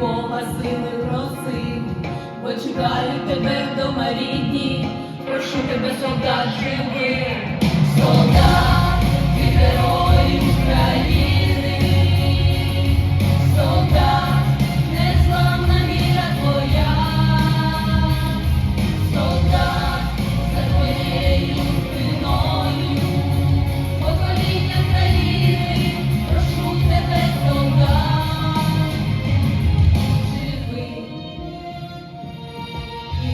Бога сили проси, бо чекаю тебе вдома рідні, прошу тебе, солдат, живий.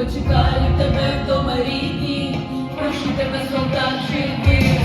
Почекаю тебе в рідні, прошу тебе солдат жити.